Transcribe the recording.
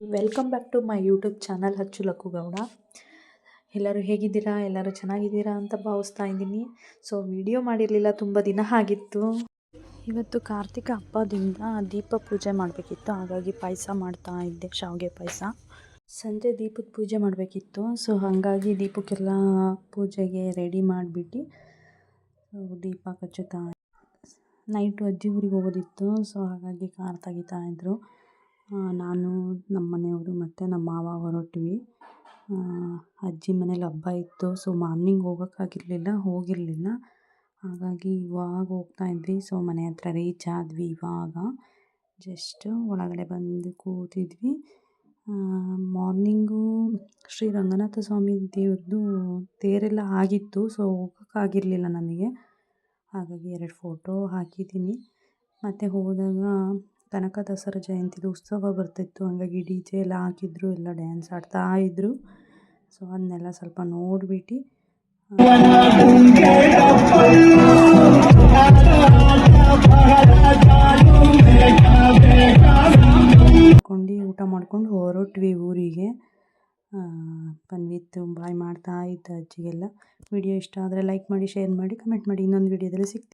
Welcome back to my YouTube channel Hachchu Lakku Gowda ಎಲ್ಲರೂ ಹೇಗಿದ್ದೀರಾ? ಎಲ್ಲರೂ ಚೆನ್ನಾಗಿದ್ದೀರಾ ಅಂತ ಭಾವಿಸ್ತಾ ಇದ್ದೀನಿ. ಸೊ ವಿಡಿಯೋ ಮಾಡಿರಲಿಲ್ಲ, ತುಂಬ ದಿನ ಆಗಿತ್ತು. ಇವತ್ತು ಕಾರ್ತಿಕ ಹಬ್ಬದಿಂದ ದೀಪ ಪೂಜೆ ಮಾಡಬೇಕಿತ್ತು. ಹಾಗಾಗಿ ಪಾಯಸ ಮಾಡ್ತಾ ಇದ್ದೆ, ಶಾವಿಗೆ ಪಾಯಸ. ಸಂಜೆ ದೀಪದ ಪೂಜೆ ಮಾಡಬೇಕಿತ್ತು. ಸೊ ಹಾಗಾಗಿ ದೀಪಕ್ಕೆಲ್ಲ ಪೂಜೆಗೆ ರೆಡಿ ಮಾಡಿಬಿಟ್ಟು ದೀಪ ಕಚ್ಚುತ್ತಾ ನೈಟು ಅಜ್ಜಿ ಊರಿಗೆ ಹೋಗೋದಿತ್ತು. ಸೊ ಹಾಗಾಗಿ ಕಾರ್ ತೆಗಿತಾ ಇದ್ದರು ನಾನು ನಮ್ಮ ಮನೆಯವರು ಮತ್ತು ನಮ್ಮ ಮಾವ ಹೊರಟ್ವಿ. ಅಜ್ಜಿ ಮನೇಲಿ ಹಬ್ಬ ಇತ್ತು ಸೊ ಮಾರ್ನಿಂಗ್ ಹೋಗೋಕ್ಕಾಗಿರಲಿಲ್ಲ, ಹೋಗಿರಲಿಲ್ಲ. ಹಾಗಾಗಿ ಇವಾಗ ಹೋಗ್ತಾ ಇದ್ವಿ ಸೊ ಮನೆ ಹತ್ರ ರೀಚ್ ಆದ್ವಿ ಇವಾಗ. ಜಸ್ಟ್ ಒಳಗಡೆ ಬಂದು ಕೂತಿದ್ವಿ. ಮಾರ್ನಿಂಗು ಶ್ರೀ ರಂಗನಾಥ ಸ್ವಾಮಿ ದೇವ್ರದ್ದು ತೇರೆಲ್ಲ ಆಗಿತ್ತು ಸೊ ಹೋಗೋಕ್ಕಾಗಿರಲಿಲ್ಲ ನಮಗೆ. ಹಾಗಾಗಿ ಎರಡು ಫೋಟೋ ಹಾಕಿದ್ದೀನಿ. ಮತ್ತು ಹೋದಾಗ ಕನಕ ದಸರಾ ಜಯಂತಿದು ಉತ್ಸವ ಬರ್ತಿತ್ತು. ಹಾಗಾಗಿ ಡಿ ಜೆ ಎಲ್ಲ ಹಾಕಿದ್ರು, ಎಲ್ಲ ಡ್ಯಾನ್ಸ್ ಆಡ್ತಾ ಇದ್ದರು ಸೊ ಅದನ್ನೆಲ್ಲ ಸ್ವಲ್ಪ ನೋಡ್ಬಿಟ್ಟು ಮಾಡ್ಕೊಂಡು ಊಟ ಮಾಡ್ಕೊಂಡು ಹೊರಟ್ವಿ ಊರಿಗೆ. ಪನ್ವಿತ್ ಬಾಯ್ ಮಾಡ್ತಾ ಇದ್ದ ಅಜ್ಜಿಗೆಲ್ಲ. ವಿಡಿಯೋ ಇಷ್ಟ ಆದರೆ ಲೈಕ್ ಮಾಡಿ, ಶೇರ್ ಮಾಡಿ, ಕಮೆಂಟ್ ಮಾಡಿ. ಇನ್ನೊಂದು ವಿಡಿಯೋದಲ್ಲಿ ಸಿಗ್ತೀನಿ.